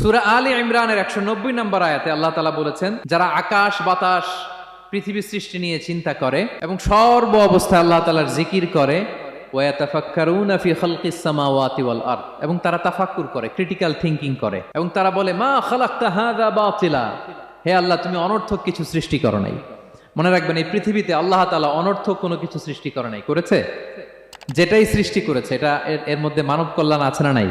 সুরা আলী ইমরানের একশো নব্বই নম্বর আয়াতে আল্লাহ তালা বলেছেন, যারা আকাশ, বাতাস পৃথিবী সৃষ্টি নিয়ে চিন্তা করে এবং সর্ব অবস্থায় আল্লাহ তালার জিকির করে এবং তারা তাফাক্কুর করে ক্রিটিক্যাল থিংকিং করে এবং তারা বলে, মা বাতিলা হে আল্লাহ, তুমি অনর্থক কিছু সৃষ্টি করো নাই। মনে রাখবেন, এই পৃথিবীতে আল্লাহ তাআলা অনর্থক কোনো কিছু সৃষ্টি করে নাই। করেছে? যেটাই সৃষ্টি করেছে, এটা এর মধ্যে মানব কল্যাণ আছে না নাই?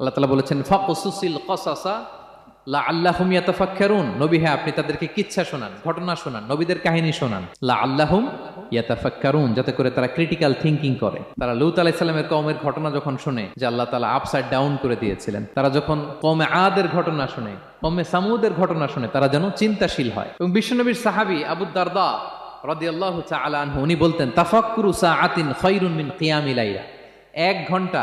আল্লাহ তালা বলেছেন, ফাকুসুসিল কসাসা লা আল্লাহুম ইয়াতাফাক্কারুন। নবী হ্যাঁ আপনি তাদেরকে কিচ্ছা শোনান, ঘটনা শোনান, নবীদের কাহিনী শোনান। লা আল্লাহুম ইয়াতাফাক্কারুন, যাতে করে তারা ক্রিটিক্যাল থিংকিং করে। তারা লুত আলাইহিস সালামের কওমের ঘটনা যখন শুনে, যে আল্লাহ তাআলা আপসাইড ডাউন করে দিয়েছিলেন, তারা যখন কওমে আদের ঘটনা শুনে, কওমে সামুদের ঘটনা শুনে, তারা যেন চিন্তাশীল হয়। এবং বিশ্বনবীর সাহাবী আবু দারদা রাদিয়াল্লাহু তাআলা উনি বলতেন, তাফাক্কুরু সাআতিন খায়রুন মিন কিয়ামিল লাইলা। এক ঘণ্টা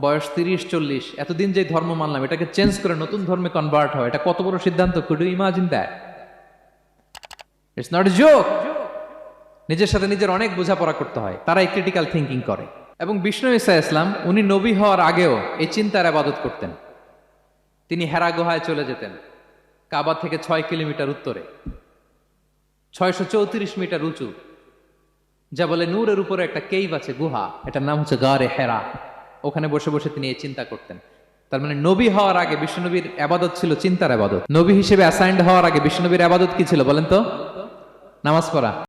বয়স তিরিশ, চল্লিশ। এতদিন যে ধর্ম মানলাম, এটাকে চেঞ্জ করে নতুন ধর্মে কনভার্ট হয় এটা কত বড় সিদ্ধান্ত? Could you imagine that it's not joke নিজের সাথে নিজের অনেক বোঝাপড়া করতে হয়, তারাই ক্রিটিক্যাল থিঙ্কিং করে। এবং বিষ্ণু ইসা ইসলাম, উনি নবী হওয়ার আগেও এই চিন্তার আবাদত করতেন। তিনি হেরা গুহায় চলে যেতেন, কাবা থেকে ছয় কিলোমিটার উত্তরে। ছয়শো চৌত্রিশ মিটার উঁচু। যা বলে নূরের উপরে একটা কেইভ আছে, গুহা। এটার নাম হচ্ছে গারে হেরা। ওখানে বসে বসে তিনি এই চিন্তা করতেন। তার মানে নবী হওয়ার আগে বিশ্বনবীর আবাদত ছিল চিন্তার আবাদত। নবী হিসেবে অ্যাসাইন্ড হওয়ার আগে বিশ্বনবীর আবাদত কি ছিল বলেন তো? নামাজ পড়া।